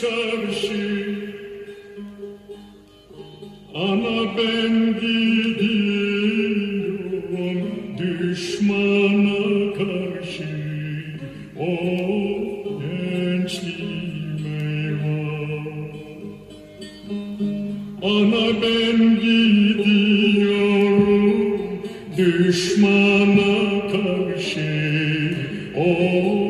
çarşı Ama ben gidiyorum düşmana karşı. O gençliğim eyvah Ana ben gidiyorum düşmana karşı. O